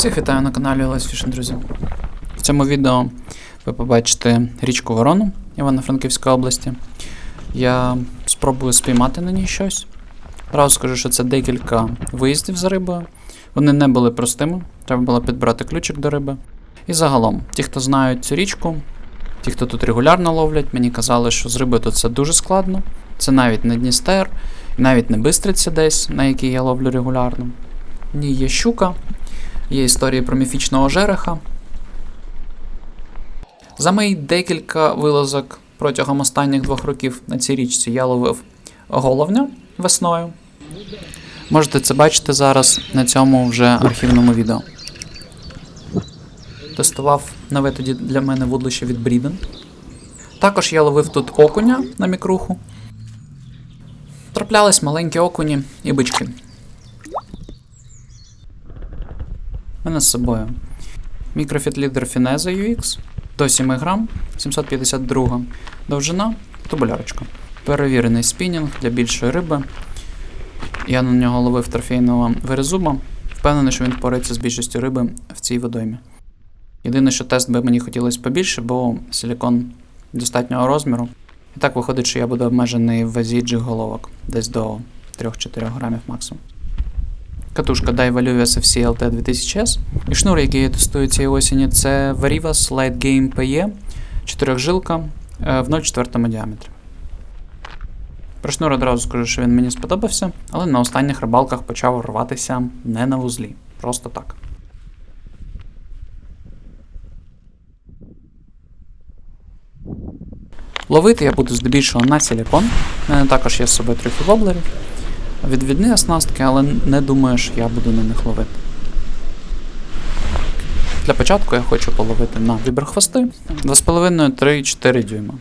Всіх вітаю на каналі Олесь Фішн, друзі. В цьому відео ви побачите річку Ворону Івано-Франківської області. Я спробую спіймати на ній щось. Одразу скажу, що це декілька виїздів за рибою. Вони не були простими, треба було підбирати ключик до риби. І загалом, ті, хто знають цю річку, ті, хто тут регулярно ловлять, мені казали, що з рибою тут це дуже складно. Це навіть не Дністер, навіть не Бистриця десь, на якій я ловлю регулярно. Ні, є щука, є історії про міфічного жереха. За мої декілька вилазок протягом останніх двох років на цій річці я ловив головня весною. Можете це бачити зараз на цьому вже архівному відео. Тестував нове тоді для мене вудлище від Бріден. Також я ловив тут окуня на мікруху. Траплялись маленькі окуні і бички. У мене з собою мікрофітлідер Fineza UX до 7 грам, 752 довжина, тубулярочка. Перевірений спінінг для більшої риби. Я на нього ловив трофейного верезуба. Впевнений, що він впорається з більшістю риби в цій водоймі. Єдине, що тест би мені хотілося побільше, бо силікон достатнього розміру. І так виходить, що я буду обмежений в вазі джиг-головок, десь до 3-4 грамів максимум. Катушка Daiwa Luvia SFC LT 2000S. І шнур, який я тестую цієї осені, це Varivas Light Game PE 4-жилка е, в 0,4 діаметрі. Про шнур одразу скажу, що він мені сподобався, але на останніх рибалках почав рватися не на вузлі. Просто так. Ловити я буду здебільшого на силікон. У мене також є з собою трохи воблерів. Відвідні оснастки, але не думаю, що я буду на них ловити. Для початку я хочу половити на віберхвости 2,5-3-4 дюйма.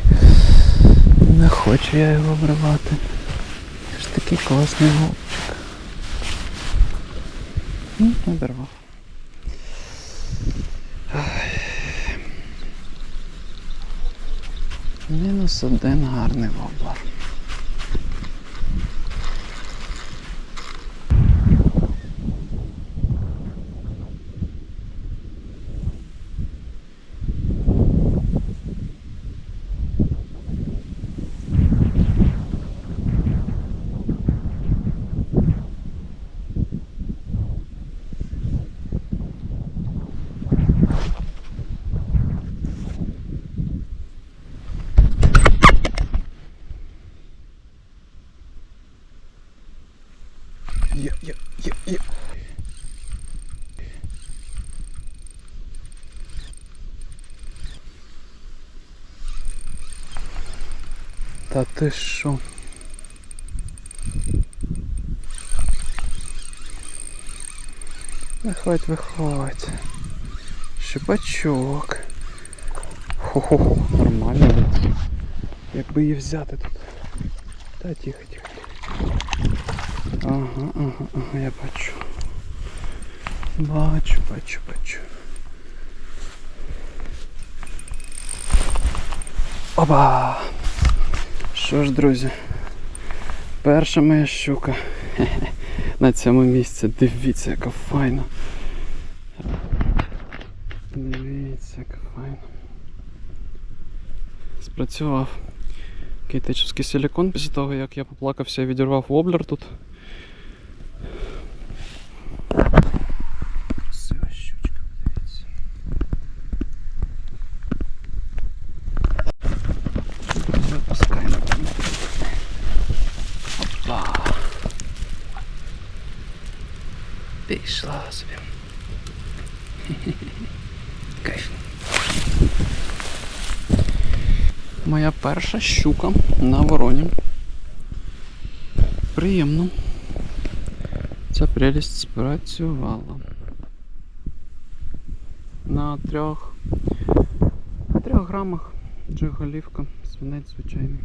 Тіні. Не хочу я його обривати. Ж такий класний голубчик. Ну, обірвав. Мінус один гарний воблер. Та ти що? Виходь, виходь. Щупачок. Хо-хо-хо, нормально. Якби її взяти тут. Та тихо, тихо. Ага, ага, ага, я бачу. Бачу, бачу, бачу. Опа! Що ж, друзі, перша моя щука на цьому місці. Дивіться, яка файна. Дивіться, яка файна. Спрацював китайський силікон після того, як я поплакався і відірвав воблер тут. Красива щучка, дивіться. Випускаємо. Опа. Пішла собі. Кайф. Моя перша щука на вороні. Приємно. Ця прелість спрацювала. На трьох, трьох грамах джиголівка, свинець звичайний.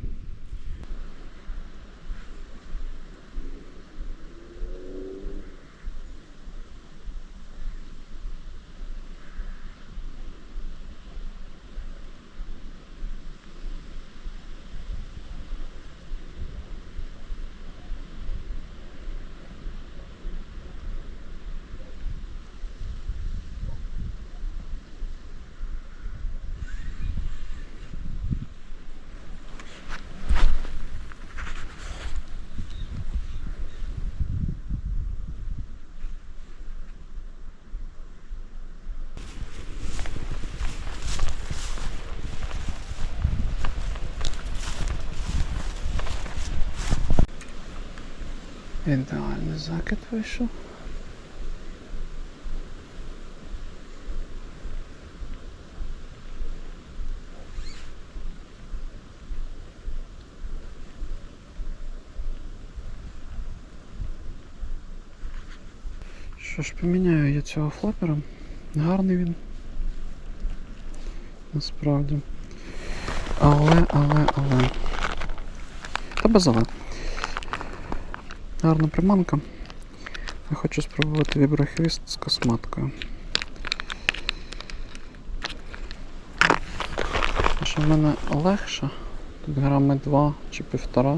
Ідеальний закид вийшов. Що ж, поміняю я цього флапера. Гарний він. Насправді. Але, але, але. Та без але. Гарна приманка. Я хочу спробувати віброхвіст з косматкою. Що в мене легше, тут грами 2 чи півтора,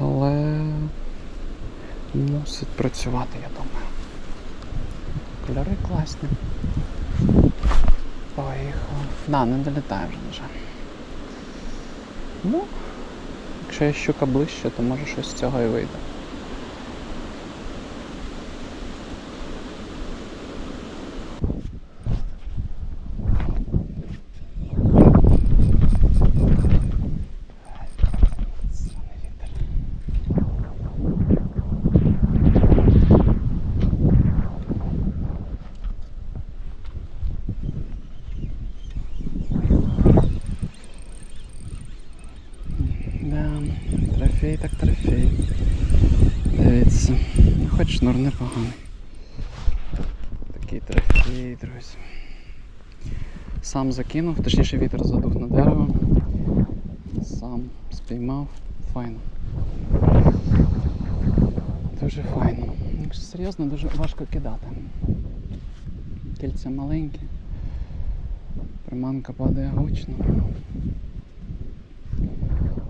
але мусить працювати, я думаю. Кольори класні. Поїхав. Да, не долітає вже, на. Ну, Якщо я щука ближче, то може щось з цього і вийде. Да, трофей так трофей. Дивіться. Ну хоч шнур непоганий. Такий трофей, друзі. Сам закинув, точніше вітер задув на дерево. Сам спіймав. Файно. Дуже файно. Якщо серйозно, дуже важко кидати. Кільця маленькі. Приманка падає гучно.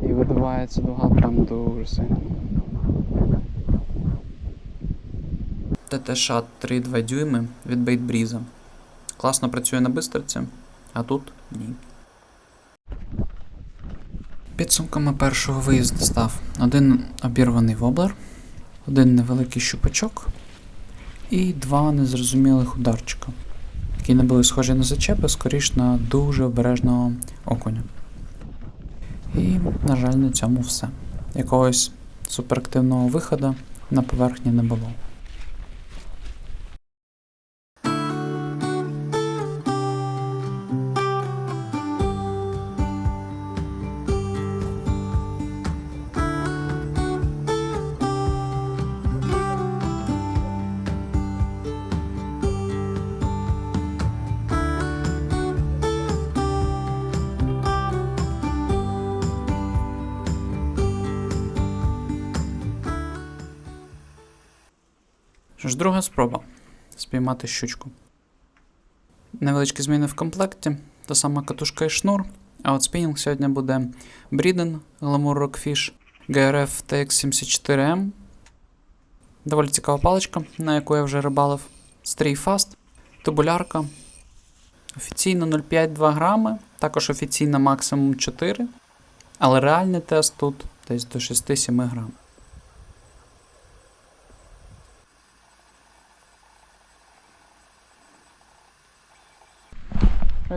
І видувається дуга прям дуже сильно. ТТШ 3,2 дюйми від Бейтбріза. Класно працює на бистерці, а тут ні. Підсумками першого виїзду став один обірваний воблер, один невеликий щупачок і два незрозумілих ударчика, які не були схожі на зачепи, скоріш на дуже обережного окуня. І, на жаль, на цьому все. Якогось суперактивного виходу на поверхні не було. Що ж, друга спроба спіймати щучку. Невеличкі зміни в комплекті, та сама катушка і шнур. А от спінінг сьогодні буде Бріден, Glamour Rockfish, GRF TX74M. Доволі цікава паличка, на яку я вже рибалив. Стрій Fast, тубулярка. Офіційно 0,5-2 грами, також офіційно максимум 4. Але реальний тест тут десь до 6-7 грам.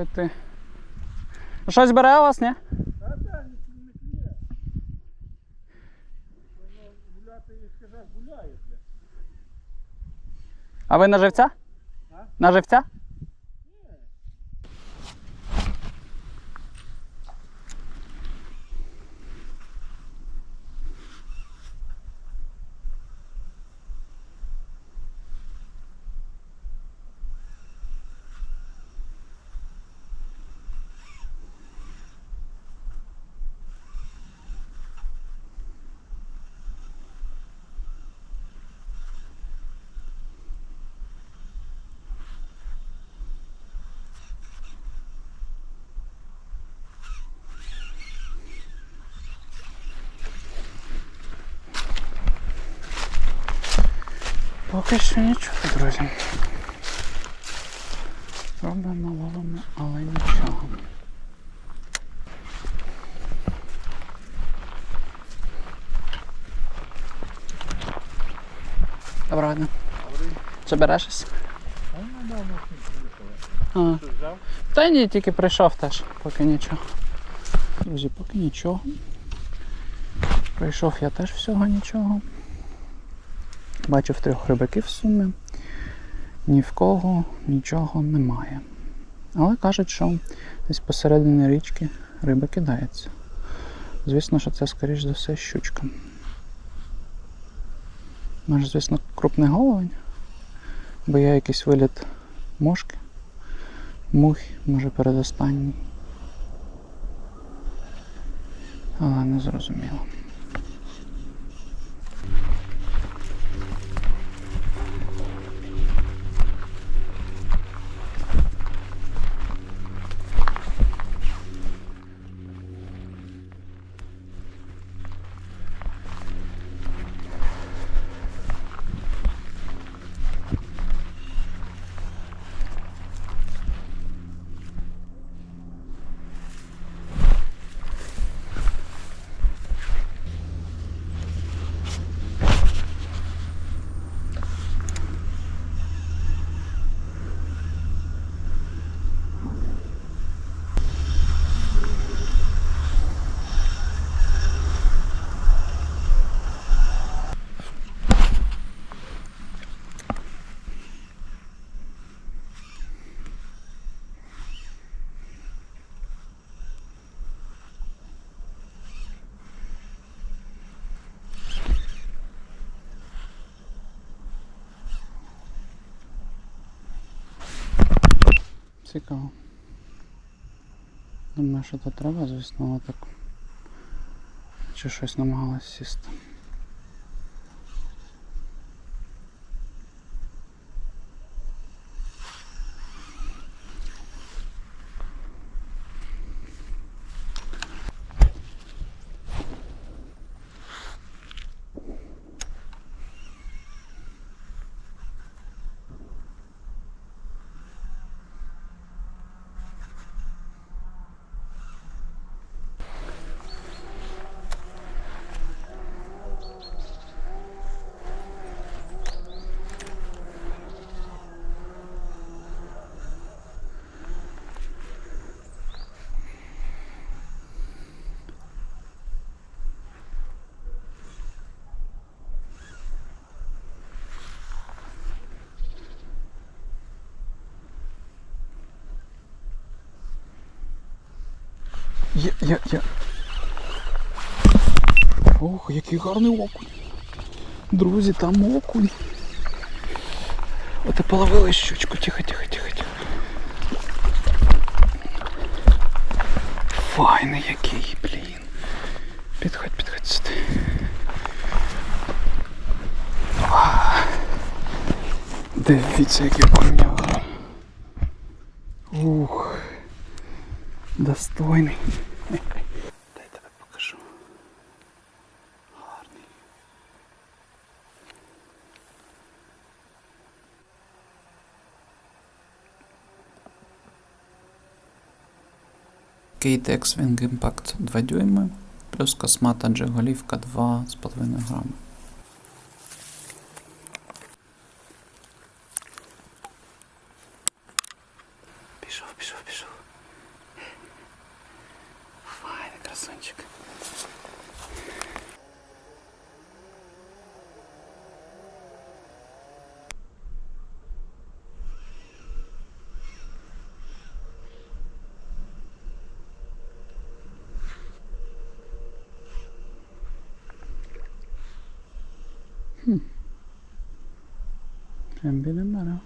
Що? Щось бере у вас, ні? А ви на живця? На живця? Поки що нічого, друзі. Робимо, ловимо, але нічого. Доброго дня. Чи береш щось? А. Та ні, тільки прийшов теж, поки нічого. Друзі, поки нічого. Прийшов я теж всього нічого. Бачив трьох рибаків в сумі. Ні в кого нічого немає. Але кажуть, що десь посередині річки риба кидається. Звісно, що це, скоріш за все, щучка. Може, звісно, крупний головень, бо є якийсь виліт мошки, мухи, може передостанній. Але не зрозуміло. Цікаво. Думаю, що та треба, звісно, так. Чи щось намагалась сісти. Є, є, є. Ох, який гарний окунь. Друзі, там окунь. От і половили щучку. Тихо, тихо, тихо, тихо. Файний який, блін. Підходь, підходь сюди. Дивіться, який пом'яв. Ух. Достойний. KTX Wing Impact 2 дюйми, плюс космата джиголівка 2,5 грами. Прям біля мене.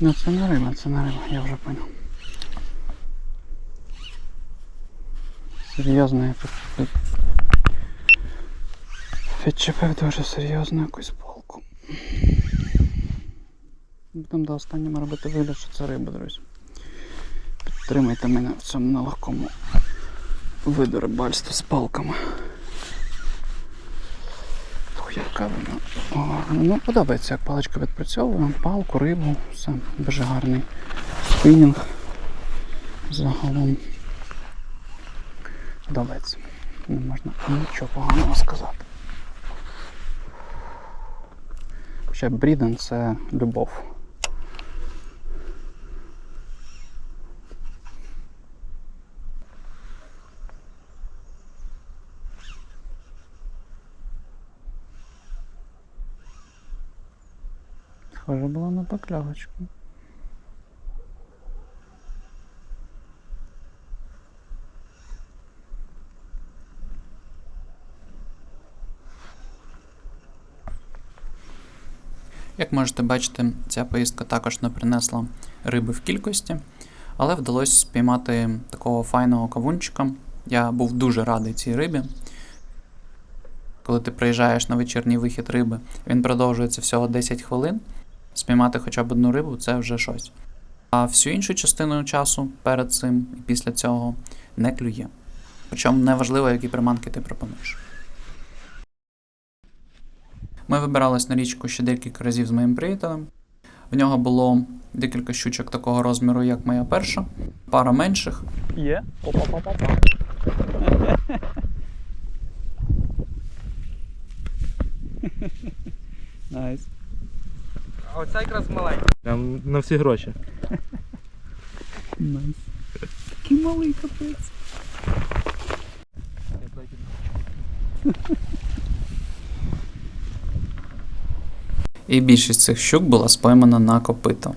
Ну це не риба, це не риба, я вже понял. Серйозно, я тут під... підчепив дуже серйозну якусь Будемо до останнього робити вигляд, що це риба, друзі. Підтримайте мене в цьому нелегкому виду рибальства з палками. Яка вона. О, ну, подобається, як паличка відпрацьовує. Палку, рибу, все дуже гарний спінінг. Загалом подобається. Не можна нічого поганого сказати. Ще Бріден це любов. Було на покльовочку. Як можете бачити, ця поїздка також не принесла риби в кількості, але вдалося спіймати такого файного кавунчика. Я був дуже радий цій рибі. Коли ти приїжджаєш на вечірній вихід риби, він продовжується всього 10 хвилин. Спіймати хоча б одну рибу це вже щось. А всю іншу частину часу перед цим і після цього не клює. Причому неважливо, які приманки ти пропонуєш. Ми вибирались на річку ще декілька разів з моїм приятелем. В нього було декілька щучок такого розміру, як моя перша, пара менших. Є? Опа-па-па-па. Найс. А оця якраз маленька. Прям на всі гроші. Найс. Такий малий капець. І більшість цих щук була споймана на копито.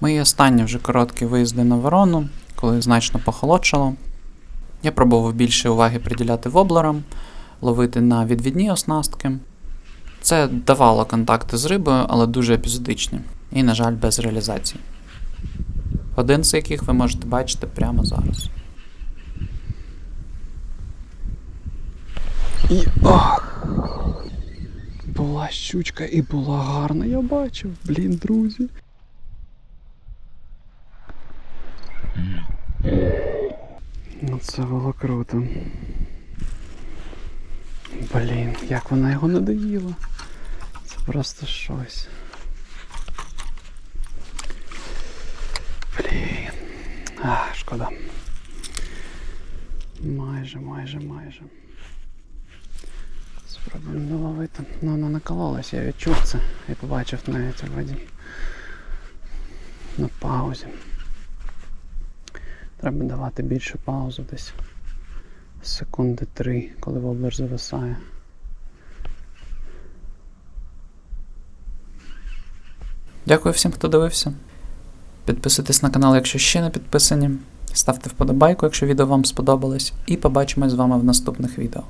Мої останні вже короткі виїзди на ворону, коли значно похолодшало. Я пробував більше уваги приділяти воблерам, ловити на відвідні оснастки. Це давало контакти з рибою, але дуже епізодичні, і, на жаль, без реалізації. Один з яких ви можете бачити прямо зараз. І ах! Була щучка і була гарна, я бачив, блін, друзі. Ну це було круто. Блін, як вона його не доїла. Це просто щось. Блін. А, шкода. Майже, майже, майже. Спробуємо доловити. Ну, вона накололась, я відчув це і побачив навіть у воді. На паузі. Треба давати більше паузу десь. Секунди три, коли воблер зависає. Дякую всім, хто дивився. Підписуйтесь на канал, якщо ще не підписані. Ставте вподобайку, якщо відео вам сподобалось, і побачимось з вами в наступних відео.